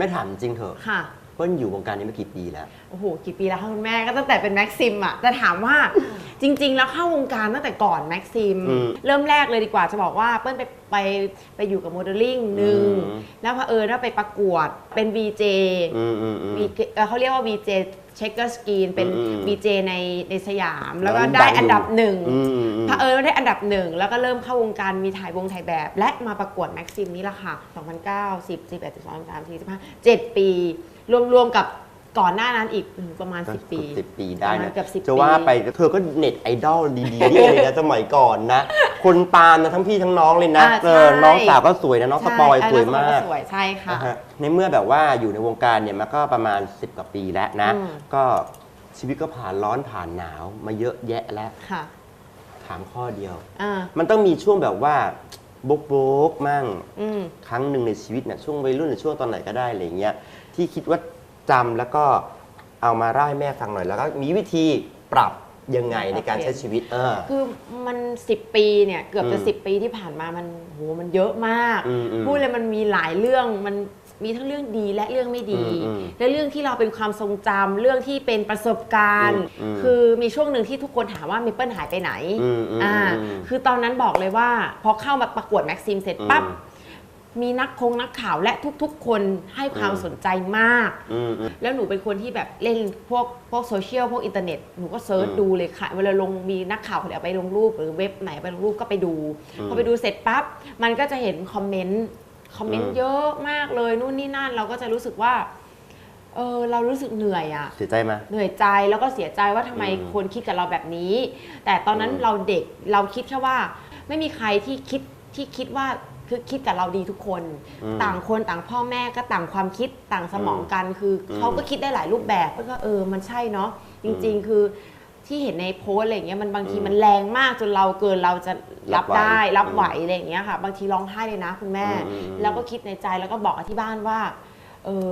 ไม่ถามจริงเถอะค่ะเปิ้ลอยู่วงการนี้มากี่ปีแล้ว โอ้โห กี่ปีแล้วคะคุณแม่ก็ตั้งแต่เป็นแม็กซิมอะแต่ถามว่า จริง ๆ แล้วเข้าวงการตั้งแต่ก่อนแม็กซิม อืมเริ่มแรกเลยดีกว่าจะบอกว่าเปิ้ลไปไปไปอยู่กับโมเดลลิ่งหนึ่งอืม แล้วพอเผอญว่าไปประกวดเป็น VJ อืมอืมอืม VJ เอ่อเขาเรียกว่า VJ เช็คเกอร์สกรีนเป็นอืมอืม VJ ในในสยาม แล้วก็แล้วได้ดังอยู่อันดับหนึ่งอืมอืมอืมพอเผอญว่าได้อันดับหนึ่งแล้วก็เริ่มเข้าวงการมีถ่ายวงถ่ายแบบ และมาประกวดแม็กซิมนี่แหละค่ะ 2009 10 11 12 13 14 15 7 ปี รวมๆกับ ก่อนหน้านั้นอีกอืมประมาณก็10 ปี สิบปีได้ประมานะณเกือบ10จะว่าไปเธอก็เน็ตไอดอลดีๆนี่เลยนะสมัยก่อนนะ คนตามนะทั้งพี่ทั้งน้องเลยนะอ่าเออใช่ น้องสาวก็สวยนะน้องสปอยใช่สวยเออมาน้องสปอยกสวยใช่ค่ะ นะฮะในเมื่อแบบว่าอยู่ในวงการเนี่ยมันก็ประมาณ 10 กว่าปีแล้วนะ อืม ก็ชีวิตก็ผ่านร้อนผ่านหนาวมาเยอะแยะแล้ว ค่ะถามข้อเดียว อ่ามันต้องมีช่วงแบบว่าบกบกๆมั่งอืม ครั้งหนึ่งในชีวิตนะช่วงวัยรุ่นหรือช่วงตอนไหนก็ได้อะไรเงี้ยที่คิดว่า จำแล้วก็เอามาเล่าให้แม่ฟังหน่อย แล้วก็มีวิธีปรับยังไงในการใช้ชีวิตเออ คือมัน 10 ปีเนี่ยเกือบจะ อืม10 ปีที่ผ่านมามันโหมันเยอะมาก อืมอืมพูดเลยมันมีหลายเรื่องมันมีทั้งเรื่องดีและเรื่องไม่ดี อืมอืมและเรื่องที่เราเป็นความทรงจำเรื่องที่เป็นประสบการณ์ อืมอืมคือมีช่วงหนึ่งที่ทุกคนถามว่ามิเปิลหายไปไหนอืมอืมอ่าอืมคือตอนนั้นบอกเลยว่า พอเข้ามาประกวดแม็กซิมเสร็จปั๊บ อืม มีนักคงนักข่าวและทุกๆ คนให้ความอืมสนใจมาก อืมอืม แล้วหนูเป็นคนที่แบบเล่นพวกพวกโซเชียลพวกอินเทอร์เน็ตหนูก็เซิร์ชอืมดูเลยค่ะ เวลาลงมีนักข่าวคนไหนเอาไปลงรูปหรือเว็บไหนไปลงรูปก็ไปดู อืมพอไปดูเสร็จปั๊บ มันก็จะเห็นคอมเมนต์คอมเมนอืต์ม เยอะมากเลยนู่นนี่นั่นเราก็จะรู้สึกว่าเออเรารู้สึกเหนื่อยอะเสียใจไหม เหนื่อยใจแล้วก็เสียใจว่าทำไมอืมคนคิดกับเราแบบนี้ แต่ตอนนั้นอืมเราเด็กเราคิดแค่ว่า ไม่มีใครที่คิดที่คิดว่า คือคิดกับเราดีทุกคนอืมต่างคนต่างพ่อแม่ก็ต่างความคิดต่างสมองกัน คืออมเขาก็คิดได้หลายรูปแบบก็เออมันใช่เนาะจริง ๆ คือที่เห็นในโพสต์อะไรอย่างเงี้ยมันบางทีอืมมันแรงมากจนเราเกินเราจะรับได้รัรับบไหไหววอะไรอย่างเงี้ยค่ะ บางทีร้องไห้เลยนะคุณแม่อืมอืมแล้วก็คิดในใจแล้วก็บอกกับที่บ้านว่า เออ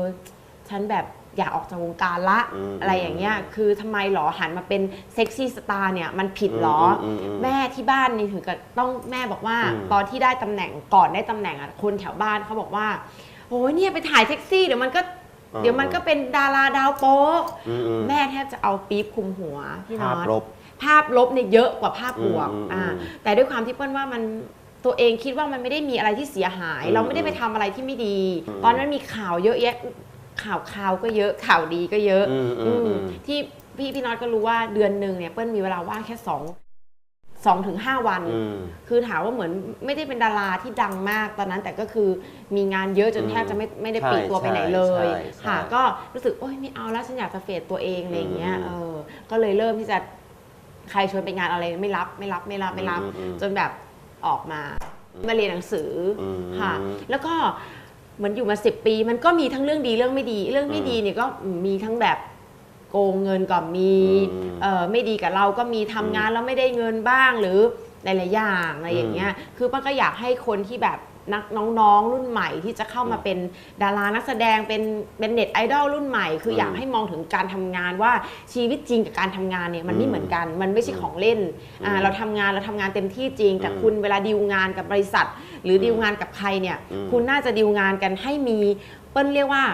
ฉันแบบอยากออกจากวงการละอืมอะไรอย่างเงี้ยคือทำไมหรอหันมาเป็นเซ็กซี่สตาร์เนี่ยมันผิดหรออมอืมแม่ที่บ้านนี่ถึงกับต้องแม่บอกว่าอืมตอนที่ได้ตำแหน่งก่อนได้ตำแหน่งอะคนแถวบ้านเขาบอกว่าโอ้ยเนี่ยไปถ่ายเซ็กซี่เดี๋ยวมันก็อืมเดี๋ยวมันก็เป็นดาราดาวโป๊ะอืมอืมแม่แทบจะเอาปี๊บคลุมหัวพี่น็ภาอพตลบภาพลบเนี่ยเยอะกว่าภาพบวกอืมอืมอ่าอืมแต่ด้วยความที่เปิ้ลว่ามันตัวเองคิดว่ามันไม่ได้มีอะไรที่เสียหายอืมเราไม่ได้ไปทำอะไรที่ไม่ดีอืมตอนนั้นมีข่าวเยอะแยะ ข่าวข่าวก็เยอะข่าวดีก็เยอะอืมอืมอืมอืมที่พี่พี่น็อตก็รู้ว่าเดือนหนึ่งเนี่ยเปิ้ลมีเวลาว่างแค่สองสองถึงห้าวันอืมคือถามว่าเหมือนไม่ได้เป็นดาราที่ดังมากตอนนั้น แต่ก็คือมีงานเยอะจนอืมแทบจะไม่ไม่ได้ใช่ปลีกตัวไปไหนเลยใช่ใช่ค่ะ ก็รู้สึกโอ๊ยไม่เอาแล้วฉันอยากจะเฟดตัวเองอะไรอย่างเงี้ยอืมเออก็เลยเริ่มที่จะใครชวนไปงานอะไรไม่รับไม่รับไม่รับไม่รับอืมอืมจนแบบออกมามาเรียนหนังสืออมค่ะ แล้วก็ เหมือนอยู่มาสิบปี มันก็มีทั้งเรื่องดีเรื่องไม่ดี เรื่องไม่ดีเนี่ยก็มีทั้งแบบโกงเงินก็มีอืมเออไม่ดีกับเราก็มีทำงานแล้วไม่ได้เงินบ้างหรือหลายๆอย่างอะไรอย่างเงี้ยคือป้าก็อยากให้คนที่แบบ นักน้องๆ รุ่นใหม่ที่จะเข้ามาเป็นดารานักแสดงเป็นเป็นเน็ตไอดอลรุ่นใหม่ คืออยากให้มองถึงการทำงานว่าชีวิตจริงกับการทำงานเนี่ยมันไม่เหมือนกัน มันไม่ใช่ของเล่นอ่าเราทำงานเราทำงานเต็มที่จริง แต่คุณเวลาดีลงานกับบริษัท หรือดีลงานกับใครเนี่ยอืมคุณน่าจะดีลงานกันให้มีเปิ้ลเรียกว่า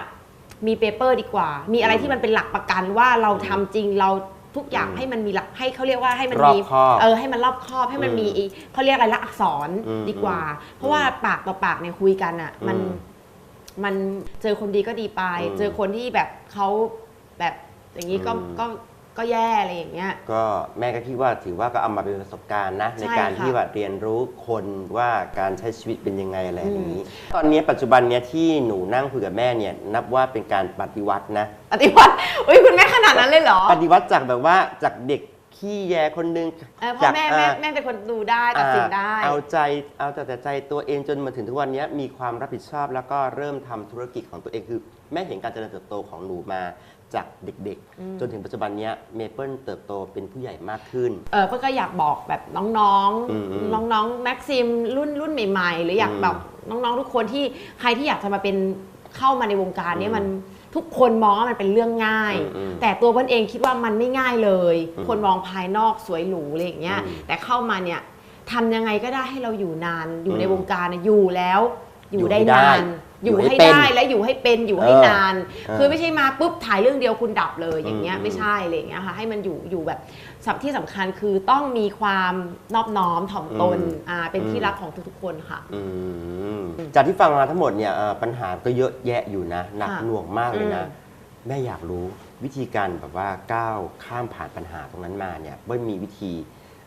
มีเปเปอร์ดีกว่า มีอะไรที่มันเป็นหลักประกันว่าเราทำจริงเรา ทุกอย่างอืมให้มันมีหลักให้เขาเรียกว่าให้มันรอบมีคอบเออให้มันรอบคอบให้มันอืมมีอีเขาเรียกอะไรละอักษรอืมดีกว่า เพราะว่าปากต่อปากเนี่ยคุยกันอะมันอืมมันเจอคนดีก็ดีไปอืมเจอคนที่แบบเขาแบบอย่างนี้ก็อืมก็ก็แย่อะไรอย่างเงี้ย ก็แม่ก็คิดว่าถือว่าก็เอามาเป็นประสบการณ์นะใช่ในการค่ะที่ว่าเรียนรู้คนว่าการใช้ชีวิตเป็นยังไงอะไรอย่างนี้ ตอนนี้ปัจจุบันเนี้ยที่หนูนั่งคุยกับแม่เนี่ยนับว่าเป็นการปฏิวัตินะ ปฏิวัติอุ้ยคุณแม่ขนา ดนั้นเลยเหรอ ปฏิวัติจากแบบว่าจากเด็กขี้แยคนนึงเออเพจาราะกแม่แม่อ่าแม่เป็นคนดูได้ตัดสินได้อ่าเอาใจเอาแต่แต่ใจตัวเองจนมาถึงทุกวันนี้มีความรับผิดชอบแล้วก็เริ่มทำธุรกิจของตัวเองคือ แม่เห็นการเจริญเติบโตของหนูมาจากเด็กอืมๆจนถึงปัจจุบันเนี้เมเปิลเติบโตเป็นผู้ใหญ่มากขึ้น เออก็อยากบอกแบบน้องอืมอืมๆ น้องๆแม็กซิมรุ่นรุ่นใหม่ ๆ หรืออยากอืมแบบน้องๆทุกคนที่ใครที่อยากจะมาเป็นเข้ามาในวงการเนี้อืมมัน ทุกคนมองว่ามันเป็นเรื่องง่ายอืมอืมแต่ตัวเพิ่นเองคิดว่ามันไม่ง่ายเลยอืมคนมองภายนอกสวยหรูอะไรอย่างเงี้ยอืมแต่เข้ามาเนี่ยทำยังไงก็ได้ให้เราอยู่นานอยู่ในอืมวงการน่ะอยู่แล้วอยู่ได้อยู่ให้ได้นานอยู่อยู่ให้ให้เป็นได้และอยู่ให้เป็นอยู่ให้เออนานเออคือไม่ใช่มาปุ๊บถ่ายเรื่องเดียวคุณดับเลยอย่างเงี้ยอืมไม่ใช่อะไรอย่างเงี้ยค่ะให้มันอยู่อยู่แบบสับที่สำคัญคือต้องมีความนอบน้อมถ่อมตนอืมอ่าเป็นที่อืมรักของทุกๆคนค่ะอืมจากที่ฟังมาทั้งหมดเนี่ยเอ่อปัญหาก็เยอะแยะอยู่นะหนักค่ะหน่วงมากเลยนะอืมแม่อยากรู้วิธีการแบบว่าก้าวข้ามผ่านปัญหาตรงนั้นมาเนี่ยเบิ้ลมีวิธี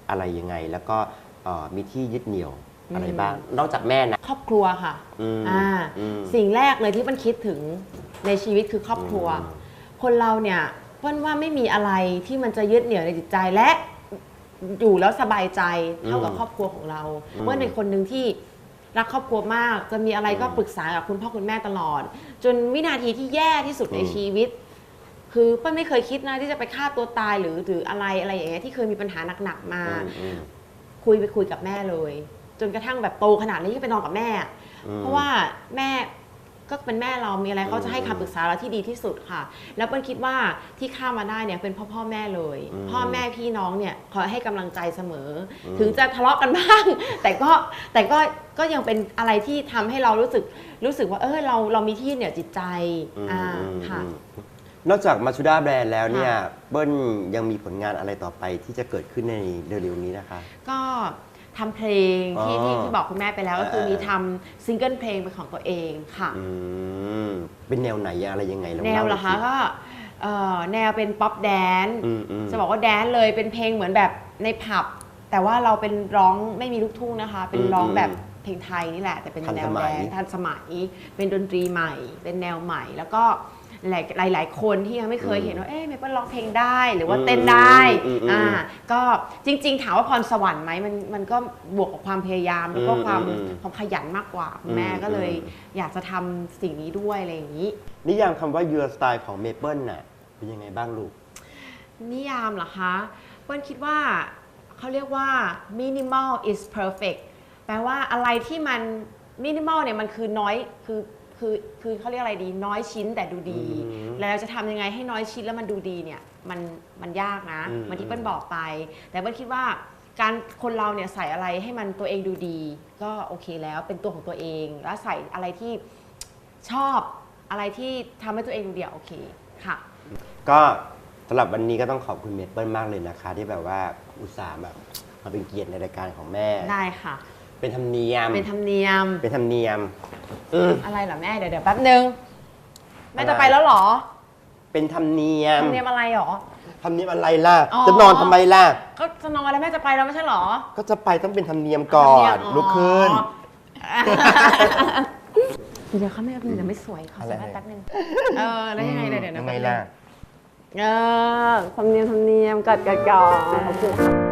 อะไรยังไง แล้วก็เอ่อมีที่ยึดเหนี่ยว อะไรบ้าง นอกจากแม่นะ ครอบครัวค่ะอืมอ่าอืม สิ่งแรกเลยที่มันคิดถึงในชีวิตคือครอบครัว อืม คนเราเนี่ยเปิ้ลว่าไม่มีอะไรที่มันจะยึดเหนี่ยวในจิตใจและอยู่แล้วสบายใจเท่ากับอืมครอบครัวของเราอืมเปิ้ลเป็นคนหนึ่งที่รักครอบครัวมาก จะมีอะไรก็อืมปรึกษากับคุณพ่อคุณแม่ตลอด จนวินาทีที่แย่ที่สุดในอืม ชีวิต คือเปิ้ลไม่เคยคิดนะที่จะไปฆ่าตัวตายหรือหรืออะไรอะไรอย่างเงี้ยที่เคยมีปัญหาหนักๆมา อืมอืม คุยไปคุยกับแม่เลย จนกระทั่งแบบโตขนาดนี้ก็ไปนอนกับแม่อืมเพราะว่าแม่ก็เป็นแม่เรามีอะไรเขาจะให้อืมคำปรึกษาเราที่ดีที่สุดค่ะ แล้วเปิ้ลคิดว่าที่ข้ามมาได้เนี่ยเป็นพ่อพ่อแม่เลยอืมพ่อแม่พี่น้องเนี่ยคอยให้กำลังใจเสมออมถึงจะทะเลาะกันบ้าง แต่ก็แต่ก็ก็ยังเป็นอะไรที่ทำให้เรารู้สึกรู้สึกว่าเออเราเรามีที่ยึดเหนี่ยวจิตใจอืมอ่าอืมค่ะอืมนอกจากมาชูด้าแบรนด์แล้วเนี่ยค่ะเบิ้ลยังมีผลงานอะไรต่อไปที่จะเกิดขึ้นในเร็วๆนี้นะคะ ก็ ทำเพลงที่อ๋อที่ที่บอกคุณแม่ไปแล้วก็คือเออ มีทำซิงเกิลเพลงเป็นของตัวเองค่ะ อืมเป็นแนวไหนอะไรยังไงลองแนวเหรอคะล่าหน่อยสิก็เอ่อแนวเป็นป๊อปแดนซ์อืมอืมจะบอกว่าแดนซ์เลยเป็นเพลงเหมือนแบบในผับ แต่ว่าเราเป็นร้องไม่มีลูกทุ่งนะคะ เป็นร้องแบบเพลงไทยนี่แหละ แต่เป็นทันแนสวมัแดยนซ์ทันสมัยเป็นดนตรีใหม่ เป็นแนวใหม่ แล้วก็ หลายหลายหลายคนที่ยังไม่เคยเห็นว่าเอ๊ะเมเปิ้ลร้องเพลงได้หรือว่าเต้นได้อืมอืมอ่าก็จริง ๆ ถามว่าพรสวรรค์ไหมมันมันก็บวกกับความพยายามแล้วก็อืมความอืมความขยันมากกว่าคุณแม่อืมก็เลยอืมอยากจะทำสิ่งนี้ด้วยอะไรอย่างนี้ นิยามคำว่า your style ของเมเปิลน่ะเป็นยังไงบ้างลูก นิยามเหรอคะเปิ้ลคิดว่าเขาเรียกว่า minimal is perfect แปลว่าอะไรที่มัน minimal เนี่ยมันคือน้อยคือ คือคือเขาเรียกอะไรดี น้อยชิ้นแต่ดูดี อืมแล้วเราจะทำยังไงให้น้อยชิ้นแล้วมันดูดีเนี่ยมันมันยากนะอืม เหมันที่เปิ้ลบอกไป แต่เปิ้ลคิดว่าการคนเราเนี่ยใส่อะไรให้มันตัวเองดูดี ก็โอเคแล้วเป็นตัวของตัวเอง แล้วใส่อะไรที่ชอบอะไรที่ทำให้ตัวเองดูดีอะโอเคค่ะ ก็สำหรับวันนี้ก็ต้องขอบคุณเมเปิลมากเลยนะคะ ที่แบบว่าอุตส่าห์แบบมาเป็นเกียรติในรายการของแม่ ได้ค่ะ เป็นธรรมเนียม เป็นธรรมเนียม เป็นธรรมเนียมอืมอะไรเหรอแม่เดี๋ยวเดี๋ยวแป๊บนึงแม่อะไรจะไปแล้วเหรอเป็นธรรมเนียธรมรมเนียมอะไรเหรอ ธรรมเนียมอะไรล่ะ อ๋อ จะนอนทำไมล่ะ ก็จะนอนแล้วแม่จะไปแล้วไม่ใช่เหรอก็จะไปต้องเป็นธรรมเนียมก่อธรรมเนียนมลุกขึ้น อ๋อเดี๋ยวเขาไม่เอาเดี๋ยวไม่สวยขอสัมภาษณ์แป๊บนึงเออแล้วยังไงเดี๋ยวเดี๋ยวยันะงไงแป๊บนึล่ะเออธรรมเนียมธรรมเนียมกัดกัดก่อนขอบคุณค่ะ